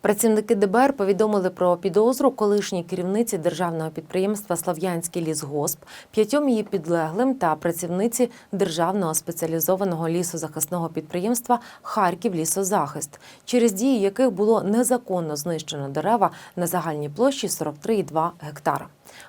Працівники ДБР повідомили про підозру колишній керівниці державного підприємства Слав'янський лісгосп, п'ятьом її підлеглим та працівниці державного спеціалізованого лісозахисного підприємства Харків Лісозахист, через дії яких було незаконно знищено дерева на загальній площі 43,2 гектара.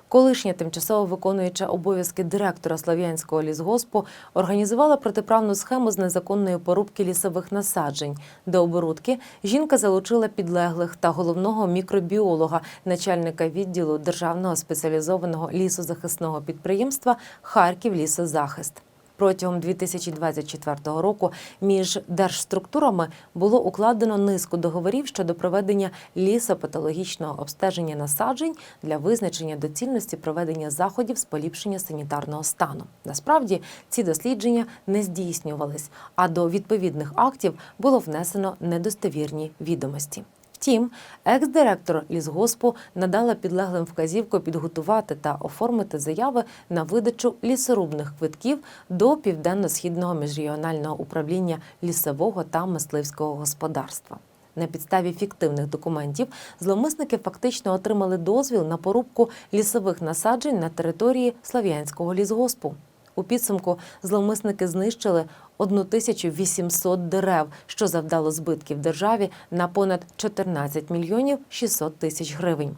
Колишня тимчасово виконуюча обов'язки директора Слав'янського лісгоспу організувала протиправну схему з незаконної порубки лісових насаджень. До оборудки жінка залучила підлеглих та головного мікробіолога, начальника відділу державного спеціалізованого лісозахисного підприємства Харків Лісозахист. Протягом 2024 року між держструктурами було укладено низку договорів щодо проведення лісопатологічного обстеження насаджень для визначення доцільності проведення заходів з поліпшення санітарного стану. Насправді ці дослідження не здійснювались, а до відповідних актів було внесено недостовірні відомості. Втім, екс-директор лісгоспу надала підлеглим вказівку підготувати та оформити заяви на видачу лісорубних квитків до південно-східного міжрегіонального управління лісового та мисливського господарства. На підставі фіктивних документів зловмисники фактично отримали дозвіл на порубку лісових насаджень на території Слав'янського лісгоспу. У підсумку зловмисники знищили 1800 дерев, що завдало збитків державі на понад 14 мільйонів 600 тисяч гривень.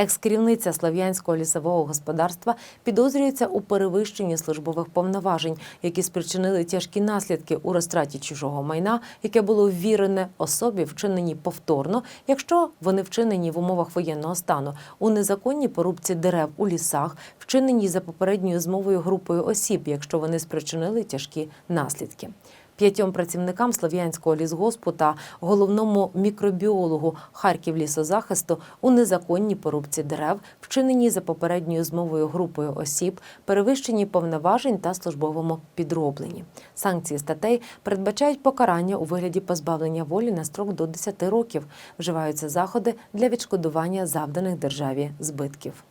Екс-керівниця Слав'янського лісового господарства підозрюється у перевищенні службових повноважень, які спричинили тяжкі наслідки у розтраті чужого майна, яке було ввірене особі, вчинені повторно, якщо вони вчинені в умовах воєнного стану, у незаконній порубці дерев у лісах, вчинені за попередньою змовою групою осіб, якщо вони спричинили тяжкі наслідки. П'ятьом працівникам Слов'янського лісгоспу та головному мікробіологу Харків лісозахисту у незаконній порубці дерев, вчиненій за попередньою змовою групою осіб, перевищенні повноважень та службовому підробленні. Санкції статей передбачають покарання у вигляді позбавлення волі на строк до 10 років. Вживаються заходи для відшкодування завданих державі збитків.